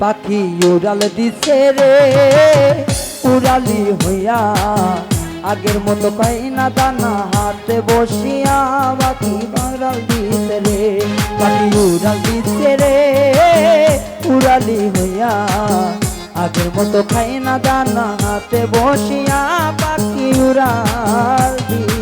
পাখি উড়াল দিছে রে। উড়ালি হইয়া আগের মতো পাই না দানা হাতে বসিয়া পাখি উড়াল দিছে রে। পাখি উড়াল দিছে রে। উড়ালি হইয়া আগের মতো খাই না দানা হাতে বসিয়া পাখি উড়াল দিছে।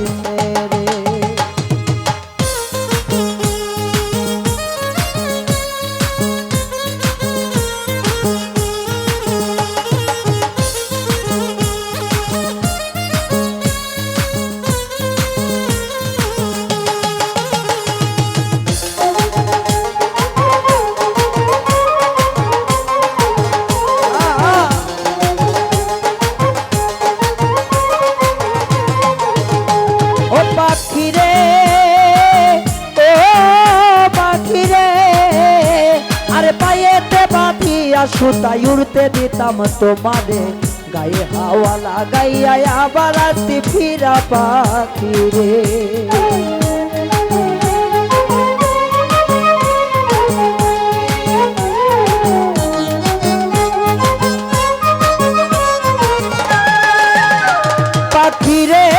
বাঁধিয়া সুতাই উড়তে দিতাম তোমারে গায়ে হাওয়া লাগাইয়া আবার আসতি ফিরা পাখি রে পাখি রে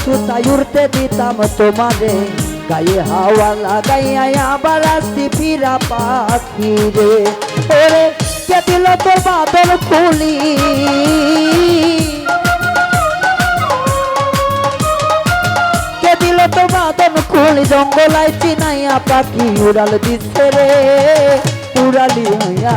সুতাই উড়তে দিতাম তোমারে। গায়ে হাওয়া লাগাইয়া আবার আসতি ফিরা পাখি রে। ওরে, কে দিল তোর বাদল খুলি? কে দিল তো বাদন খুলি? জঙ্গলাই চিনাইয়া পাখি উড়াল দিচ্ছে রে। উড়ালি হইয়া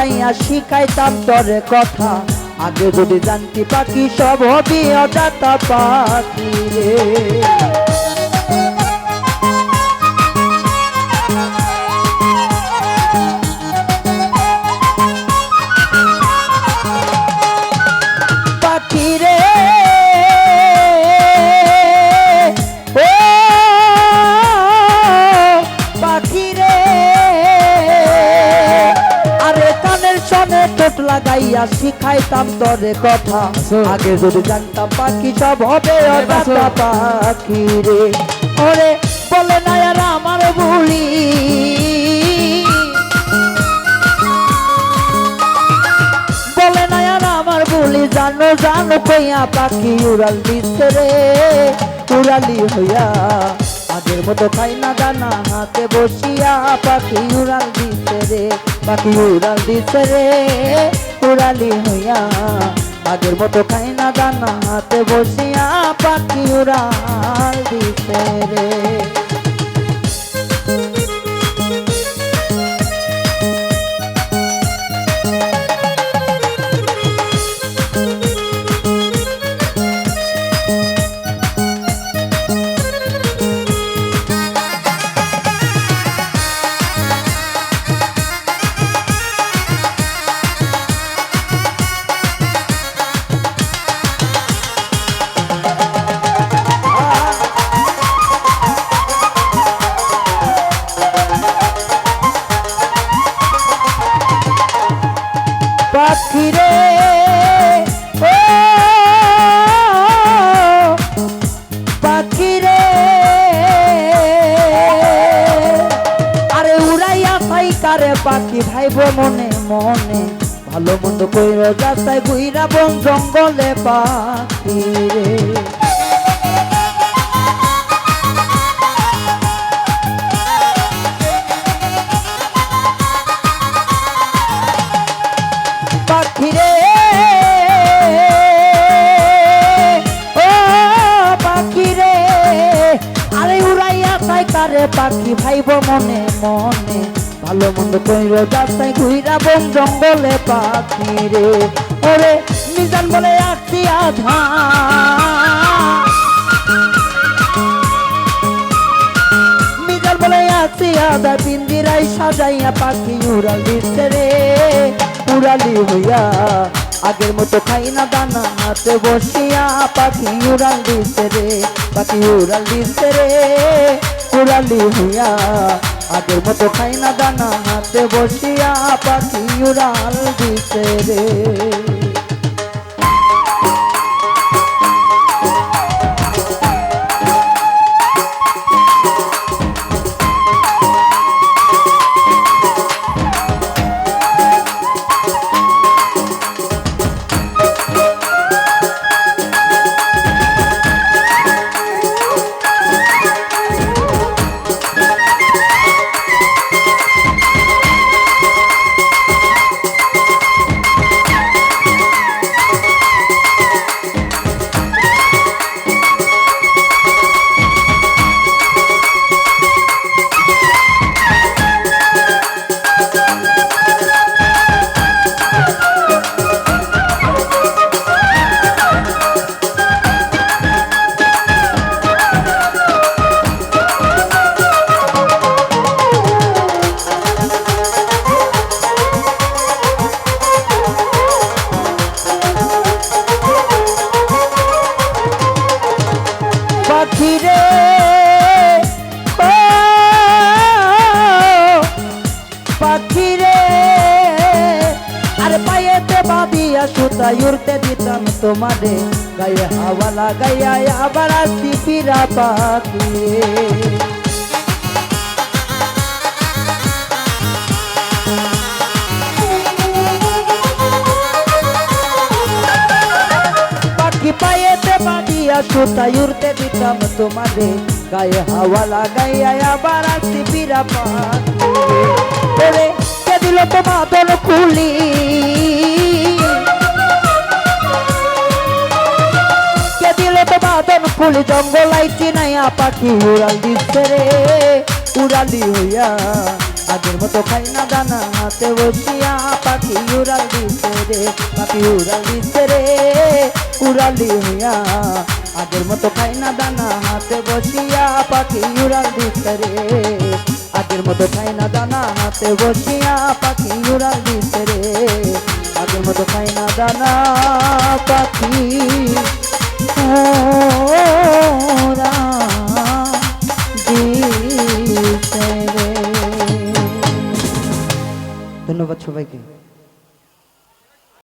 লাগাইয়া শিখাইতাম তরে কথা। আগে যদি জানতি পাখি সব হবি অজাতা পাখি রে। লাগাইয়া শিখাইতাম তোরে কথা। আগে যদি জানতাম পাখি সব হবে অজাতা পাখি রে। ওরে বলে না আর আমার বুলি বলে না আর আমার বলি জানো জানো কইয়া পাখি উড়াল দিচ্ছে রে। উড়ালি হইয়া আগের মতো খাই না দানা হাতে বসিয়া পাখি উড়াল দিতে রে, পাখি উড়াল দিতে রে, উড়ালি হইয়া। আগের মতো খাই না দানা হাতে বসিয়া পাখি উড়াল দিতে রে। পাখি ভাইব মনে মনে, ভালো মন্দ কইর রাস্তায় ঘুইরা বন জঙ্গলে পাখি পাখি ভাইব মনে মনে ভালো মন্দ কইর যাচাই ঘুইরা বন জঙ্গলে পাখি রে। ওরে মিজান বলে আসছি আধা মিজান বলে আসছি আধা পিন্দিরাই সাজাইয়া পাখি উড়াল দিচ্ছে রে। উড়ালি হইয়া আগের মতো খাই না দানা হাতে বসিয়া পাখি উড়াল দিচ্ছে রে, পাখি উড়াল দিচ্ছে রে। উড়ালি হইয়া আগের মতো খাই না দানা হাতে বসিয়া পাখি উড়াল দিতে রে। বাঁধিয়া সুতাই উড়তে দিতাম তোমারে গায়ে হাওয়া লাগাইয়া আবার আসি ফিরা পাখি রে। পাখি পায়েতে বাঁধিয়া সুতাই উড়তে দিতাম তোমারে গায়ে হাওয়া লাগাইয়া আবার আসি ফিরা পাখি রে। ওরে কে দিল তো বাদল বাদল খুলি জঙ্গলাই চিনাইয়া পাখি উড়াল দিচ্ছে রে। উড়ালি হইয়া, আগের মতো খাই না দানা হাতে বসিয়া পাখি উড়াল দিচ্ছে রে পাখি উড়াল দিচ্ছে রে। উড়ালি হইয়া, আগের মতো খাই না দানা হাতে বসিয়া পাখি উড়াল দিচ্ছে রে। আগের মতো খাই না দানা হাতে বসিয়া পাখি উড়াল দিচ্ছে রে। আগের মতো খাই না দানা পাখি। ধন্যবাদ সবাইকে।